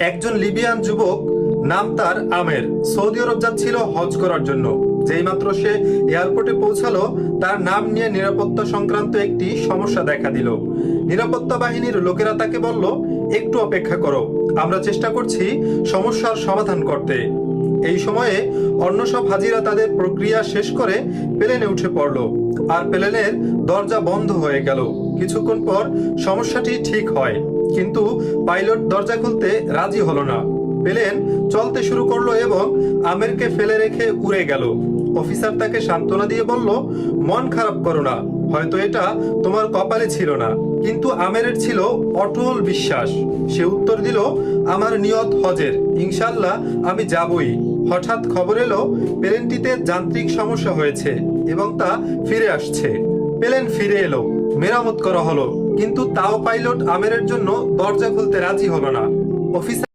একজন লিবিয়ান যুবক, নাম তার আমের। সৌদি আরব যাচ্ছিল হজ করার জন্য। যেই মাত্র সে এয়ারপোর্টে পৌঁছালো, তার নাম নিয়ে নিরাপত্তা সংক্রান্ত একটি সমস্যা দেখা দিল। নিরাপত্তা বাহিনীর লোকেরা তাকে বলল, একটু অপেক্ষা করো। আমরা চেষ্টা করছি সমস্যার সমাধান করতে। এই সময়ে অন্য সব হাজিরা তাদের প্রক্রিয়া শেষ করে প্লেনে উঠে পড়ল। আর প্লেনের দরজা বন্ধ হয়ে গেল। কিছুক্ষণ পর সমস্যাটি ঠিক হয়। কিন্তু পাইলট দরজা খুলতে রাজি হলো না। প্লেন চলতে শুরু করল এবং আমেরকে ফেলে রেখে উড়ে গেল। অফিসার তাকে সান্ত্বনা দিয়ে বলল, মন খারাপ করো না। হয়তো এটা তোমার কপালে ছিল না। কিন্তু আমেরের ছিল অটল বিশ্বাস। সে উত্তর দিল, আমার নিয়ত হজের। ইনশাল্লাহ আমি যাবই। হঠাৎ খবর এলো, প্লেনটিতে যান্ত্রিক সমস্যা হয়েছে এবং তা ফিরে আসছে। প্লেন ফিরে এলো, মেরামত করা হলো, কিন্তু তাও পাইলট আমেরের জন্য দরজা খুলতে রাজি হলো না। অফিসার